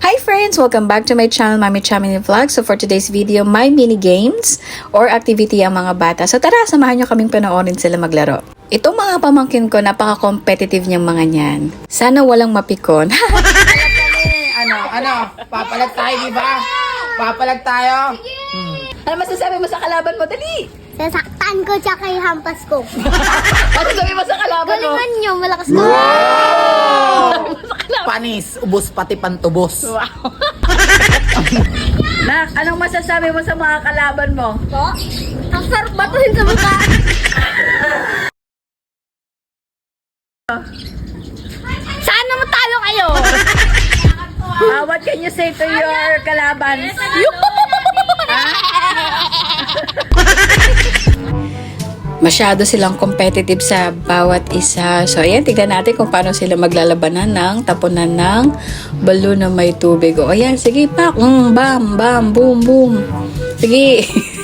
Hi friends! Welcome back to my channel, Mami Chamini Vlog. So for today's video, my mini games or activity ang mga bata. So tara, samahan nyo kaming panoorin sila maglaro. Itong mga pamangkin ko, napaka-competitive niyang mga niyan. Sana walang mapikon. ano, ano, papalag tayo, di ba? Papalag tayo. ano masasabi mo sa kalaban mo? Dali! Sasaktan ko tsaka ihampas ko. Ano sabi mo sa kalaban mo? Galingan nyo, malakas ko. Panis, ubos pati pantubos. Nak, anong masasabi mo sa mga kalaban mo? Po? Ang sarap batuhin sa mukha. Sana matalo kayo. Uh, what can you say to your kalaban? Masyado silang competitive sa bawat isa. So, ayan, tignan natin kung paano sila maglalabanan ng tapunan ng balon na may tubig. O, ayan, sige, pak. Mm, bam, bam, boom, boom. Sige.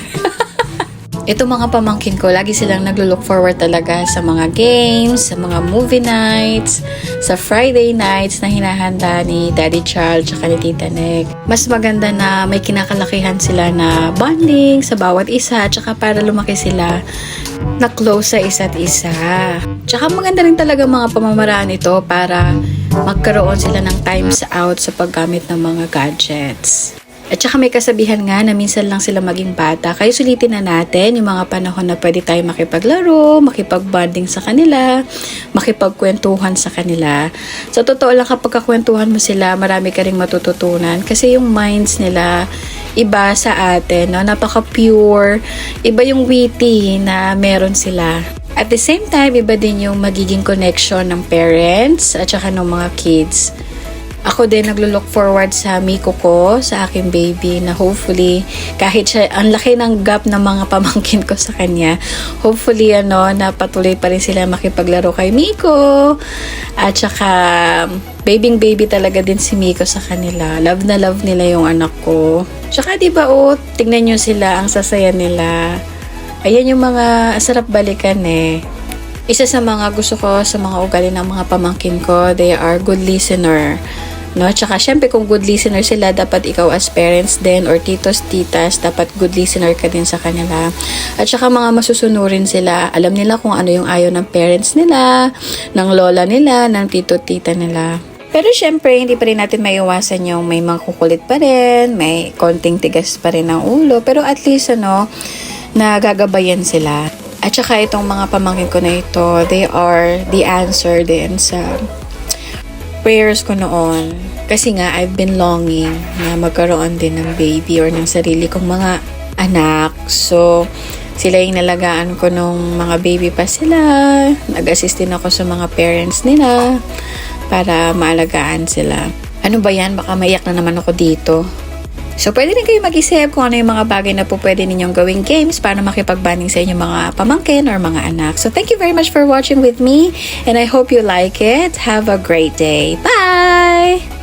Ito mga pamangkin ko, lagi silang naglo-look forward talaga sa mga games, sa mga movie nights, sa Friday nights na hinahanda ni Daddy Charles at ni Tita Nick. Mas maganda na may kinakalakihan sila na bonding sa bawat isa tsaka para lumaki sila na close sa isa't isa. Tsaka maganda rin talaga mga pamamaraan ito para magkaroon sila ng times out sa paggamit ng mga gadgets. At saka may kasabihan nga na minsan lang sila maging bata. Kaya sulitin na natin yung mga panahon na pwede tayo makipaglaro, makipagbonding sa kanila, makipagkwentuhan sa kanila. Sa totoo lang kapag kakwentuhan mo sila, marami ka rin matututunan. Kasi yung minds nila, iba sa atin, no? napaka-pure, iba yung witty na meron sila. At the same time, iba din yung magiging connection ng parents at saka ng mga kids. Ako din naglo-look forward sa Miko ko, sa aking baby, na hopefully, kahit siya, ang laki ng gap ng mga pamangkin ko sa kanya, hopefully, ano, na patuloy pa rin sila makipaglaro kay Miko. At saka, babing baby talaga din si Miko sa kanila. Love na love nila yung anak ko. Tsaka, di ba, oh, tignan nyo sila, ang sasaya nila. Ayan yung mga sarap balikan eh. Isa sa mga gusto ko sa mga ugali ng mga pamangkin ko, they are good listener. No? Tsaka syempre kung good listener sila, dapat ikaw as parents din or titos, titas, dapat good listener ka din sa kanila. At saka mga masusunurin sila, alam nila kung ano yung ayaw ng parents nila, ng lola nila, ng tito, tita nila. Pero syempre, hindi pa rin natin maiwasan yung may mga kukulit pa rin, may konting tigas pa rin ng ulo. Pero at least, ano, nagagabayan sila. At saka itong mga pamangkin ko na ito, they are the answer din sa prayers ko noon. Kasi nga, I've been longing na magkaroon din ng baby or ng sarili kong mga anak. So, sila yung nalagaan ko nung mga baby pa sila. Nag-assist din ako sa mga parents nila para maalagaan sila. Ano ba yan? Baka maiyak na naman ako dito. So, pwede rin kayo mag-isip kung ano yung mga bagay na po pwede ninyong gawing games para makipagbanding sa inyong mga pamangkin or mga anak. So, thank you very much for watching with me and I hope you like it. Have a great day. Bye!